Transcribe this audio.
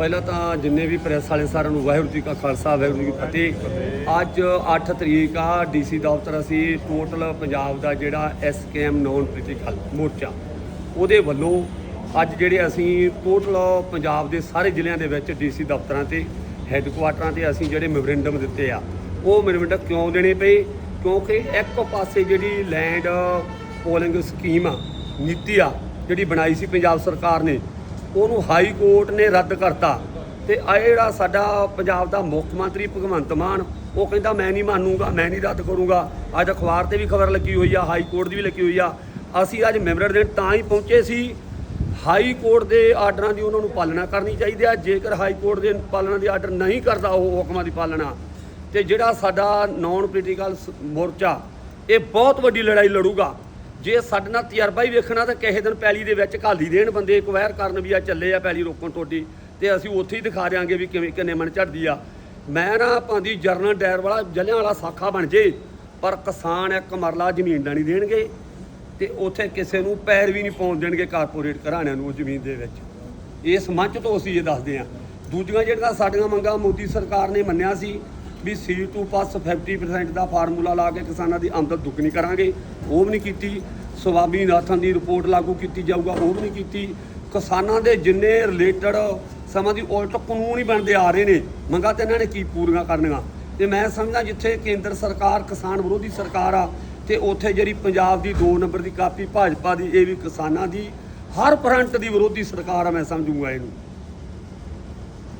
ਪਹਿਲਾਂ ਤਾਂ ਜਿੰਨੇ ਵੀ ਪ੍ਰੈਸ ਵਾਲੇ ਸਾਰਿਆਂ ਨੂੰ ਵਾਹਿਗੁਰੂ ਜੀ ਕਾ ਖਾਲਸਾ, ਵਾਹਿਗੁਰੂ ਜੀ ਕੀ ਫਤਿਹ। ਅੱਜ 8 ਤਰੀਕ ਆ, ਡੀਸੀ ਦਫ਼ਤਰ ਅਸੀਂ ਟੋਟਲ ਪੰਜਾਬ ਦਾ ਜਿਹੜਾ ਐਸਕੇਐਮ ਨੌਨ ਪੋਲੀਟੀਕਲ ਮੋਰਚਾ, ਉਹਦੇ ਵੱਲੋਂ ਅੱਜ ਜਿਹੜੇ ਅਸੀਂ ਟੋਟਲ ਪੰਜਾਬ ਦੇ ਸਾਰੇ ਜ਼ਿਲ੍ਹਿਆਂ ਦੇ ਵਿੱਚ ਡੀਸੀ ਦਫ਼ਤਰਾਂ ਤੇ, ਹੈੱਡਕੁਆਟਰਾਂ ਤੇ ਅਸੀਂ ਜਿਹੜੇ ਮੈਮੋਰੈਂਡਮ ਦਿੱਤੇ ਆ, ਉਹ ਮੈਮੋਰੈਂਡਮ ਕਿਉਂ ਦੇਣੇ ਪਏ? ਕਿਉਂਕਿ ਇੱਕ ਪਾਸੇ ਜਿਹੜੀ ਲੈਂਡ ਪੋਲਿੰਗ ਸਕੀਮ ਆ, ਨੀਤੀ ਆ, ਜਿਹੜੀ ਬਣਾਈ ਸੀ ਪੰਜਾਬ ਸਰਕਾਰ ਨੇ ਉਹਨੂੰ ਹਾਈ ਕੋਰਟ ਨੇ ਰੱਦ ਕਰਤਾ। ਤੇ ਆ ਜਿਹੜਾ ਸਾਡਾ ਪੰਜਾਬ ਦਾ ਮੁੱਖ ਮੰਤਰੀ ਭਗਵੰਤ ਮਾਨ, ਉਹ ਕਹਿੰਦਾ ਮੈਂ ਨਹੀਂ ਮੰਨੂਗਾ, ਮੈਂ ਨਹੀਂ ਰੱਦ ਕਰੂੰਗਾ। ਅੱਜ ਅਖਬਾਰ ਤੇ ਵੀ ਖਬਰ ਲੱਗੀ ਹੋਈ ਆ, ਹਾਈ ਕੋਰਟ ਦੀ ਵੀ ਲੱਗੀ ਹੋਈ ਆ। ਅਸੀਂ ਅੱਜ ਮੈਂਬਰ ਦੇ ਤਾਂ ਹੀ ਪਹੁੰਚੇ ਸੀ। ਹਾਈ ਕੋਰਟ ਦੇ ਆਰਡਰਾਂ ਦੀ ਉਹਨਾਂ ਨੂੰ ਪਾਲਣਾ ਕਰਨੀ ਚਾਹੀਦੀ ਆ। ਜੇਕਰ ਹਾਈ ਕੋਰਟ ਦੇ ਪਾਲਣਾ ਦੀ ਆਰਡਰ ਨਹੀਂ ਕਰਦਾ ਉਹ ਹੁਕਮਾਂ ਦੀ ਪਾਲਣਾ। ਤੇ ਜਿਹੜਾ ਸਾਡਾ ਨਾਨ ਪੋਲੀਟੀਕਲ ਮੋਰਚਾ, ਇਹ ਬਹੁਤ ਵੱਡੀ ਲੜਾਈ ਲੜੂਗਾ। ਜੇ ਸਾਡੇ ਨਾਲ ਤਜਰਬਾ ਹੀ ਵੇਖਣਾ ਤਾਂ ਕਿਸੇ ਦਿਨ ਪੈਲੀ ਦੇ ਵਿੱਚ ਘਾਲੀ ਦੇਣ ਬੰਦੇ ਇਕਵਾਇਰ ਕਰਨ ਵੀ ਆ, ਚੱਲੇ ਆ ਪੈਲੀ ਰੋਕਣ ਟੋਡੀ, ਤੇ ਅਸੀਂ ਉੱਥੇ ਹੀ ਦਿਖਾ ਦਿਆਂਗੇ ਵੀ ਕਿਵੇਂ ਕਿੰਨੇ ਮਨ ਝੜਦੀ ਆ। ਮੈਂ ਨਾ ਭਾਂਦੀ ਜਰਨਲ ਡਾਇਰ ਵਾਲਾ ਜਲਿਆਂ ਵਾਲਾ ਸਾਖਾ ਬਣ ਜੇ, ਪਰ ਕਿਸਾਨ ਇੱਕ ਮਰਲਾ ਜ਼ਮੀਨ ਦਾ ਨਹੀਂ ਦੇਣਗੇ, ਤੇ ਉੱਥੇ ਕਿਸੇ ਨੂੰ ਪੈਰ ਵੀ ਨਹੀਂ ਪਾਉਣ ਦੇਣਗੇ ਕਾਰਪੋਰੇਟ ਘਰਾਣਿਆਂ ਨੂੰ ਜ਼ਮੀਨ ਦੇ ਵਿੱਚ। ਇਸ ਮੰਚ ਤੋਂ ਅਸੀਂ ਇਹ ਦੱਸਦੇ ਹਾਂ ਦੂਜੀਆਂ ਜਿਹੜੀਆਂ ਸਾਡੀਆਂ ਮੰਗਾਂ ਮੋਦੀ ਸਰਕਾਰ ਨੇ ਮੰਨਿਆ ਸੀ ਵੀ C2 ਪਲੱਸ 50% ਦਾ ਫਾਰਮੂਲਾ ਲਾ ਕੇ ਕਿਸਾਨਾਂ ਦੀ ਆਮਦਨ ਦੁੱਗਣੀ ਕਰਾਂਗੇ। ਉਹ ਵੀ ਨਹੀਂ ਕੀਤੀ। ਸਵਾਮੀਨਾਥਨ ਦੀ ਰਿਪੋਰਟ ਲਾਗੂ ਕੀਤੀ ਜਾਊਗਾ, ਉਹ ਵੀ ਨਹੀਂ ਕੀਤੀ। ਕਿਸਾਨਾਂ ਦੇ ਜਿੰਨੇ ਰਿਲੇਟਡ ਸਮਾਂ ਦੀ ਉਲਟ ਕਾਨੂੰਨ ਹੀ ਬਣਦੇ ਆ ਰਹੇ ਨੇ। ਮੰਗਾਂ ਤੇ ਇਹਨਾਂ ਨੇ ਕੀ ਪੂਰੀਆਂ ਕਰਨੀਆਂ? ਤੇ ਮੈਂ ਸਮਝਦਾ ਜਿੱਥੇ ਕੇਂਦਰ ਸਰਕਾਰ ਕਿਸਾਨ ਵਿਰੋਧੀ ਸਰਕਾਰ ਆ, ਤੇ ਉੱਥੇ ਜਿਹੜੀ ਪੰਜਾਬ ਦੀ 2 ਨੰਬਰ ਦੀ ਕਾਪੀ ਭਾਜਪਾ ਦੀ, ਇਹ ਵੀ ਕਿਸਾਨਾਂ ਦੀ। ਹਰ ਫਰੰਟ ਦੀ ਵਿਰੋਧੀ ਸਰਕਾਰ ਆ, ਮੈਂ ਸਮਝੂਗਾ ਇਹਨੂੰ।